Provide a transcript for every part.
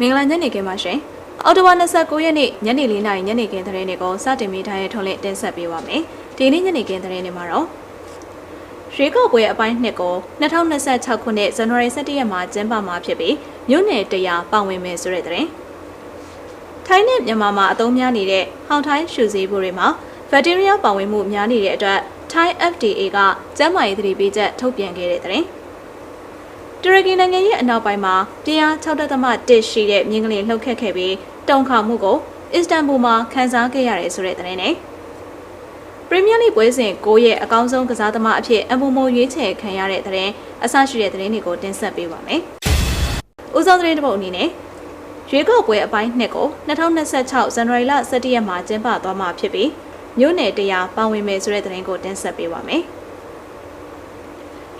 မင်္ဂလာညနေခင်းပါရှင်။အော်တိုဝါ29ရက်နေ့ညနေ4နာရီညနေခင်းသတင်းတွေကိုစတင်မိထားတဲ့ထုံးလင်းတင်ဆက်ပေးပါမယ်။ဒီနေ့ညနေခင်းသတင်းတွေမှာတော့ရွေးကောက်ပွဲအပိုင်းနှစ်ကို2026ခုနှစ်ဇန်နဝါရီ17ရက်မှာကျင်းပမှာဖြစ်ပြီးမြို့နယ်တရာပါဝင်မယ်ဆိုတဲ့သတင်း။ထိုင်းနဲ့မြန်မာမှာအသုံးများနေတဲ့ဟောင်ထိုင်းရှူစည်းဘူးတွေမှာဘက်တီးရီးယားပါဝင်မှုများနေတဲ့အတွက် Thai FDA ကကျန်းမာရေးသတိပေးချက်ထုတ်ပြန်ခဲ့တဲ့သတင်း။ တူရကီနိုင်ငံရဲ့အနောက်ပိုင်းမှာ106.1ရှိတဲ့မြင်းကလေးလှုပ်ခတ်ခဲ့ပြီးတုံခါမှုကိုအစ္စတန်ဘူမှာခန်းစားခဲ့ရတယ်ဆိုတဲ့သတင်းနဲ့ပရီးမီးယားလိပွဲစဉ်9ရဲ့အကောင်းဆုံးကစားသမားအဖြစ်အမူမိုရွေးချယ်ခံရတဲ့သတင်းအဆရှိတဲ့သတင်းတွေကိုတင်ဆက်ပေးပါမယ်။ဦးဆောင်သတင်းတစ်ပုဒ်အနေနဲ့ရွေးကောက်ပွဲအပိုင်း2ကို2026ဇန်နဝါရီလ17ရက်မှာကျင်းပသွားမှာဖြစ်ပြီးမြို့နယ်တရားပါဝင်မယ်ဆိုတဲ့သတင်းကိုတင်ဆက်ပေးပါမယ်။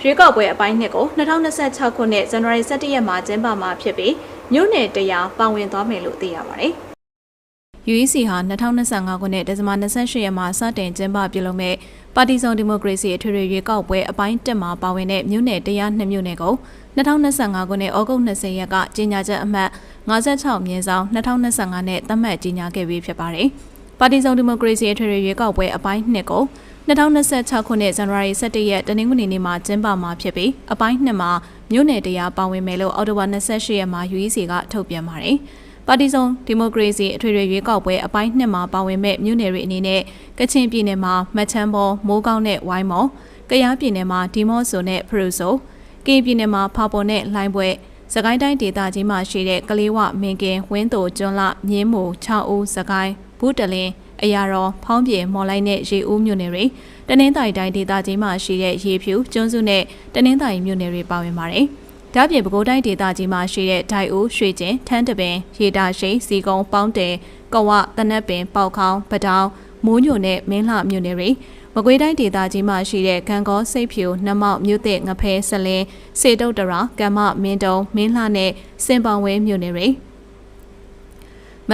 ရွေးကောက်ပွဲအပိုင်းနှစ်ကို2026ခုနှစ်ဇန်နဝါရီ17ရက်မှာကျင်းပမှာဖြစ်ပြီးမြို့နယ်တရားပါဝင်သွားမယ်လို့သိရပါတယ်။ UEC ဟာ2025ခုနှစ်ဒီဇင်ဘာ28ရက်မှာစတင်ကျင်းပပြုလုပ်မဲ့ပါတီစုံဒီမိုကရေစီအထွေထွေရွေးကောက်ပွဲအပိုင်း1မှာပါဝင်တဲ့မြို့နယ်တရား2မြို့နယ်ကို2025ခုနှစ်ဩဂုတ်20ရက်ကကြေညာချက်အမှတ်56မြင်းဆောင်2025နဲ့သတ်မှတ်ကြေညာခဲ့ပြီးဖြစ်ပါတယ်။ပါတီစုံဒီမိုကရေစီအထွေထွေရွေးကောက်ပွဲအပိုင်း2ကို 2026ခုနှစ်ဇန်နဝါရီ17ရက်တနင်္ဂနွေနေ့မှာကျင်းပမှာဖြစ်ပြီးအပိုင်း2မှာမြို့နယ်တရားပါဝင်မယ်လို့အော်တိုဘာ28ရက်မှာ UEC ကထုတ်ပြန်ပါတယ်။ပါတီစုံဒီမိုကရေစီအထွေထွေရွေးကောက်ပွဲအပိုင်း2မှာပါဝင်မဲ့မြို့နယ်တွေအနေနဲ့ကချင်ပြည်နယ်မှာမချမ်းဘောမိုးကောင်းနဲ့ဝိုင်းမော်၊ကယားပြည်နယ်မှာဒီမော့ဆိုနဲ့ဖရူဆို၊ကရင်ပြည်နယ်မှာဖာပေါ်နဲ့လိုင်းပွဲ၊စကိုင်းတိုင်းဒေသကြီးမှာရှိတဲ့ကလေးဝမင်ကင်ဝင်းတိုကျွန်းလမြင်းမို6ဦးစကိုင်းဘူးတလင်း အရာတော်ဖောင်းပြေမော်လိုက်နဲ့ရေဦးမြို့နယ်တွေတနင်္သာရီတိုင်းဒေသကြီးမှာရှိတဲ့ရေဖြူကျွန်းစုနဲ့တနင်္သာရီမြို့နယ်တွေပါဝင်ပါတယ်။ဒါ့ပြင်ပဲခူးတိုင်းဒေသကြီးမှာရှိတဲ့ဒိုက်ဦးရွှေကျင်ထန်းတပင်ရေတာရှိစီကုန်းပေါင်းတယ်ကဝတနက်ပင်ပေါက်ခေါင်းပတောင်မိုးညိုနဲ့မင်းလှမြို့နယ်တွေမကွေးတိုင်းဒေသကြီးမှာရှိတဲ့ကံကောစိတ်ဖြူနှမောက်မြို့သစ်ငဖဲဆလင်းစေတုတ်တရာကမ္မမင်းတုံမင်းလှနဲ့စင်ပောင်ဝဲမြို့နယ်တွေ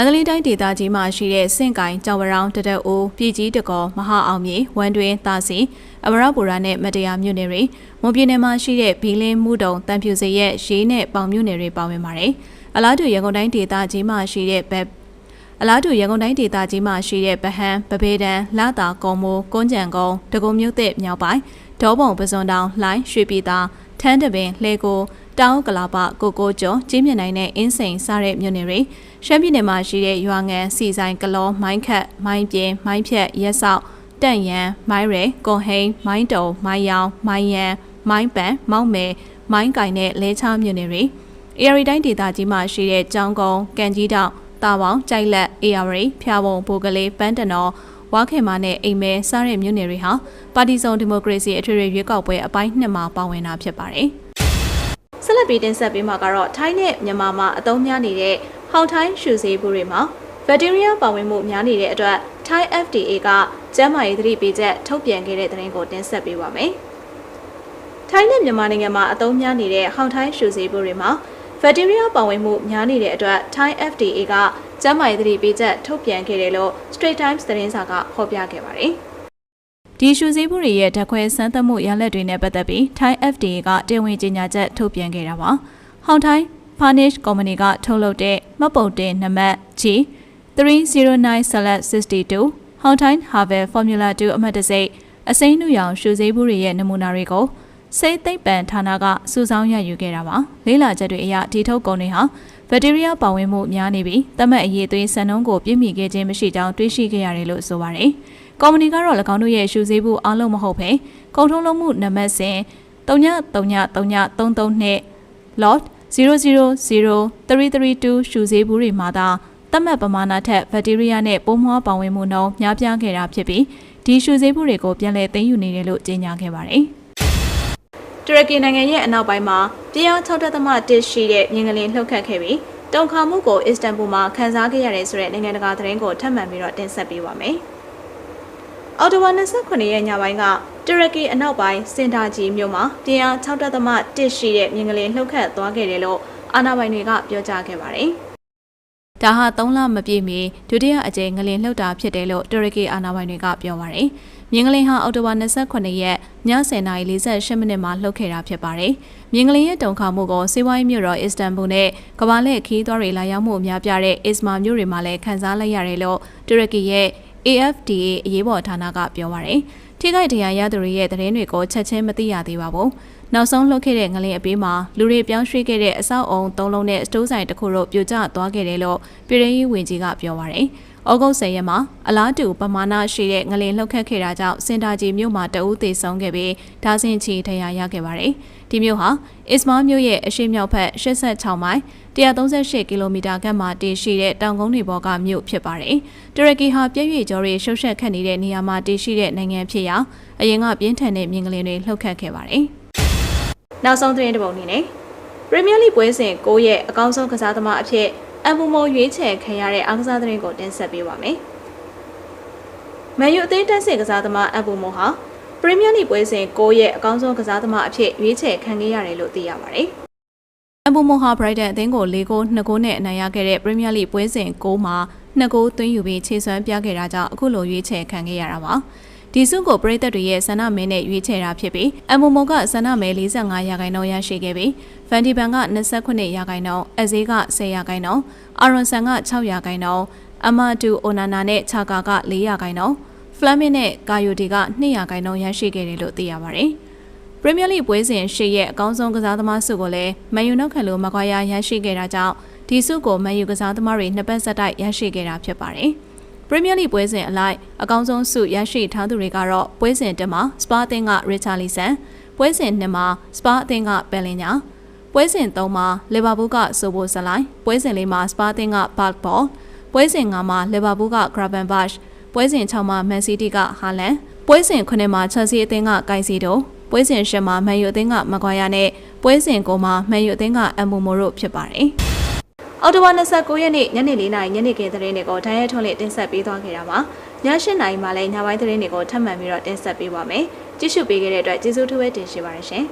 မန္တလေးတိုင်းဒေသကြီးမှာရှိတဲ့စင့်ကိုင်ကြောင်ဝရောင်တတက်အိုးပြည်ကြီးတကောမဟာအောင်မြေဝမ်တွင်တာစီအမရပူရာနဲ့မတရားမြို့နယ်တွေမွန်ပြည်နယ်မှာရှိတဲ့ဘီလင်းမှုတုံတန်ဖြူစေရဲ့ရေးနဲ့ပေါင်မြို့နယ်တွေပါဝင်ပါတယ်။အလားတူရန်ကုန်တိုင်းဒေသကြီးမှာရှိတဲ့ဘက်အလားတူရန်ကုန်တိုင်းဒေသကြီးမှာရှိတဲ့ဗဟန်းပပေတန်လာတာကုံမိုးကုန်းကြံကုန်းတကုံမြို့သစ်မြောက်ပိုင်းဒေါပုံပစွန်တောင်လှိုင်းရွှေပြည်သာ ထန်းတပင်လှေကိုတောင်ကလာပကိုကိုကျော်ကြီးမြင့်နိုင်တဲ့အင်းစိန်စတဲ့မြို့နယ်တွေရှမ်းပြည်နယ်မှာရှိတဲ့ရွာငံစီဆိုင်ကလောမိုင်းခတ်မိုင်းပြင်းမိုင်းဖြတ်ရက်ဆောက်တန့်ရန်မိုင်းရဲကွန်ဟိန်မိုင်းတုံမိုင်းယောင်မိုင်းရန်မိုင်းပန်မောက်မယ်မိုင်းကင်နဲ့လဲချားမြို့နယ်တွေအေရီတိုင်းဒေသကြီးမှာရှိတဲ့ကြောင်းကုန်းကန်ကြီးတောင်တာပေါင်းကြိုက်လက်အေရီဖျားပုံဘိုကလေးပန်းတနော် ဝါခင်မာနဲ့အိမ်မဲစားတဲ့မြို့နယ်တွေဟာပါတီစုံဒီမိုကရေစီအထွေထွေရွေးကောက်ပွဲအပိုင်းနှစ်မှာပါဝင်တာဖြစ်ပါတယ်။ဆက်လက်ပြီးတင်ဆက်ပေးမှာကတော့ထိုင်းနဲ့မြန်မာမှာအသုံးများနေတဲ့ဟောင်ထိုင်းရှူစေးဘူးတွေမှာဘက်တီးရီးယားပါဝင်မှုများနေတဲ့အတွက် Thai FDA ကကျန်းမာရေးသတိပေးချက်ထုတ်ပြန်ခဲ့တဲ့သတင်းကိုတင်ဆက်ပေးပါမယ်။ထိုင်းနဲ့မြန်မာနိုင်ငံမှာအသုံးများနေတဲ့ဟောင်ထိုင်းရှူစေးဘူးတွေမှာ ဘက်တီးရီးယားပါဝင်မှုများနေတဲ့အတွက် Thai FDA ကကျန်းမာရေးသတိပေးချက်ထုတ်ပြန်ခဲ့တယ်လို့ Straight Times သတင်းစာကဖော်ပြခဲ့ပါတယ်။ဒီရှူစည်းမှုတွေရဲ့ဓာတ်ခွဲစမ်းသပ်မှုရလဒ်တွေနဲ့ပတ်သက်ပြီး Thai FDA ကတင်ဝင်ကြေညာချက်ထုတ်ပြန်ခဲ့တာပါ။ဟောင်ထိုင်း Furnish Company ကထုတ်လုပ်တဲ့မှတ်ပုံတင်နံပါတ် G 309/62 Hountine Harvest Formula 2အမှတ်တစိအစိမ်းနုရောင်ရှူစေးဘူးတွေရဲ့နမူနာတွေကို စိတ်သိပ္ပံဌာနကစုဆောင်းရယူခဲ့တာပါလေးလာချက်တွေအရဒီထုတ်ကုန်တွေဟာဘက်တီးရီးယားပါဝင်မှုများနေပြီးတမတ်အရေးသွေးစံနှုန်းကိုပြည့်မီခဲ့ခြင်းမရှိကြောင်းတွေးရှိခဲ့ရတယ်လို့ဆိုပါတယ်ကော်မတီကတော့၎င်းတို့ရဲ့ရှူစေးဘူးအလုံးမဟုတ်ဘဲကုန်ထုံးလုံးမှုနံပါတ်စဉ်333332 lot 000332ရှူစေးဘူးတွေမှာသာတတ်မှတ်ပမာဏထက်ဘက်တီးရီးယားနဲ့ပိုးမွှားပါဝင်မှုနှုန်းများပြားခဲ့တာဖြစ်ပြီးဒီရှူစေးဘူးတွေကိုပြန်လည်သိမ်းယူနေတယ်လို့ကြေညာခဲ့ပါတယ်။ တူရကီနိုင်ငံရဲ့အနောက်ပိုင်းမှာပြင်းအား6.1ရှိတဲ့မြင်းကလေးလှုပ်ခတ်ခဲ့ပြီးတုံခါမှုကိုအစ္စတန်ဘူမှာခန်းစားခဲ့ရတယ်ဆိုတဲ့နိုင်ငံတကာသတင်းကိုထပ်မံပြီးတော့တင်ဆက်ပေးပါမယ်။အော်တိုဝါ29ရက်ညပိုင်းကတူရကီအနောက်ပိုင်းစင်တာဂျီမြို့မှာပြင်းအား6.1ရှိတဲ့မြင်းကလေးလှုပ်ခတ်သွားခဲ့တယ်လို့အာဏာပိုင်တွေကပြောကြားခဲ့ပါတယ်။ဒါဟာ3လမပြည့်မီဒုတိယအကြိမ်ငလင်လှုပ်တာဖြစ်တယ်လို့တူရကီအာဏာပိုင်တွေကပြောပါတယ်။ မြင်းကလေးဟာအော်တိုဘာ29ရက်ည10:48မိနစ်မှာလှုပ်ခဲ့တာဖြစ်ပါတယ်။မြင်းကလေးရဲ့တုံခါမှုကိုစေဝိုင်းမြို့တော်အစ္စတန်ဘူနဲ့ကမ္ဘာလက်ခီးသွားတွေလာရောက်မှုအများပြတဲ့အစ္စမာမြို့တွေမှာလည်းခန်းစားလိုက်ရတယ်လို့တူရကီရဲ့ AFDA အရေးပေါ်ဌာနကပြောပါရယ်။ထိခိုက်ဒဏ်ရာရသူတွေရဲ့သတင်းတွေကိုချက်ချင်းမသိရသေးပါဘူး။ နောက်ဆုံးလှုပ်ခဲ့တဲ့ငလင်အပေးမှာလူတွေပြောင်းရွှေ့ခဲ့တဲ့အဆောက်အုံ၃လုံးနဲ့စတိုးဆိုင်တစ်ခုတို့ပြိုကျသွားခဲ့တယ်လို့ပြည်ထောင်ရေးဝန်ကြီးကပြောပါရယ်။ဩဂုတ်10ရက်မှာအလားတူပမာဏရှိတဲ့ငလင်လှုပ်ခတ်ခဲ့တာကြောင့်စင်တာကြီးမြို့မှာတအူးသေးဆုံးခဲ့ပြီးဒါဇင်ချီထရရခဲ့ပါတယ်။ဒီမြို့ဟာအစ္စမားမြို့ရဲ့အရှေ့မြောက်ဘက်86မိုင်138ကီလိုမီတာခန့်မှာတည်ရှိတဲ့တောင်ကုန်းတွေပေါ်ကမြို့ဖြစ်ပါတယ်။တူရကီဟာပြည့်ရွေကျော်တွေရှုပ်ရှက်ခတ်နေတဲ့နေရာမှာတည်ရှိတဲ့နိုင်ငံဖြစ်ရာအရင်ကပြင်းထန်တဲ့မြင်ကလေးတွေလှုပ်ခတ်ခဲ့ပါတယ်။ နောက်ဆုံးသတင်းတစ်ပုဒ်အနေနဲ့ပရီးမီးယားလိပွဲစဉ်9ရဲ့အကောင်းဆုံးကစားသမားအဖြစ်အမ်ဘူမိုရွေးချယ်ခံရတဲ့အားကစားသတင်းကိုတင်ဆက်ပေးပါမယ်။မန်ယူအသင်းတက်စစ်ကစားသမားအမ်ဘူမိုဟာပရီးမီးယားလိပွဲစဉ်9ရဲ့အကောင်းဆုံးကစားသမားအဖြစ်ရွေးချယ်ခံခဲ့ရတယ်လို့သိရပါတယ်။အမ်ဘူမိုဟာဘရိုက်တန်အသင်းကို၄ဂိုး2ဂိုးနဲ့အနိုင်ရခဲ့တဲ့ပရီးမီးယားလိပွဲစဉ်9မှာ2ဂိုးသွင်းယူပြီးခြေစွမ်းပြခဲ့တာကြောင့်အခုလိုရွေးချယ်ခံခဲ့ရတာပါ။ ဒီစုကိုပြည်သက်တွေရဲ့ဆန္ဒမဲနဲ့ရွေးချယ်တာဖြစ်ပြီးအမိုမိုကဆန္ဒမဲ45ရာခိုင်နှုန်းရရှိခဲ့ပြီးဖန်ဒီဘန်က29ရာခိုင်နှုန်းအဇေးက10ရာခိုင်နှုန်းအာရွန်ဆန်က6ရာခိုင်နှုန်းအမတူအိုနာနာနဲ့ချာကာက4ရာခိုင်နှုန်းဖလမင်နဲ့ကာယိုဒီက2ရာခိုင်နှုန်းရရှိခဲ့တယ်လို့သိရပါတယ်ပရီးမီးယားလိပွဲစဉ်ရှေ့ရဲ့အကောင်းဆုံးကစားသမားစုကိုလည်းမန်ယူနောက်ခံလိုမကွာယာရရှိခဲ့တာကြောင့်ဒီစုကိုမန်ယူကစားသမားတွေနှစ်ပတ်ဆက်တိုက်ရရှိခဲ့တာဖြစ်ပါတယ်။ ပရီးမီးယားလိပွဲစဉ်အလိုက်အကောင်းဆုံးဆုရရှိထားသူတွေကတော့ပွဲစဉ်တက်မှာစပါအသင်းကရစ်ချာလီဆန်ပွဲစဉ်2မှာစပါအသင်းကဘယ်လင်ညာပွဲစဉ်3မှာလီဗာပူးကဆိုဘိုဇလိုင်းပွဲစဉ်4မှာစပါအသင်းကဘတ်ဘော့ပွဲစဉ်5မှာလီဗာပူးကဂရာဗန်ဘတ်ပွဲစဉ်6မှာမန်စီးတီးကဟာလန်ပွဲစဉ်9မှာချယ်ဆီအသင်းကဂိုင်စီဒိုပွဲစဉ်10မှာမန်ယူအသင်းကမကွာယာနဲ့ပွဲစဉ်9မှာမန်ယူအသင်းကအမ်မိုမိုတို့ဖြစ်ပါတယ်။ အော်တိုဝါ29ရက်နေ့ညနေ4နာရီညနေခင်းသတင်းတွေကိုဒိုင်းရဲထွန်းလေးတင်ဆက်ပေးသွားခဲ့တာပါည8နာရီမှလည်းညပိုင်းသတင်းတွေကိုထပ်မံပြီးတော့တင်ဆက်ပေးပါမယ်ကြည့်ရှုပေးခဲ့တဲ့အတွက်ကျေးဇူးထူးပဲတင်ရှိပါတယ်ရှင်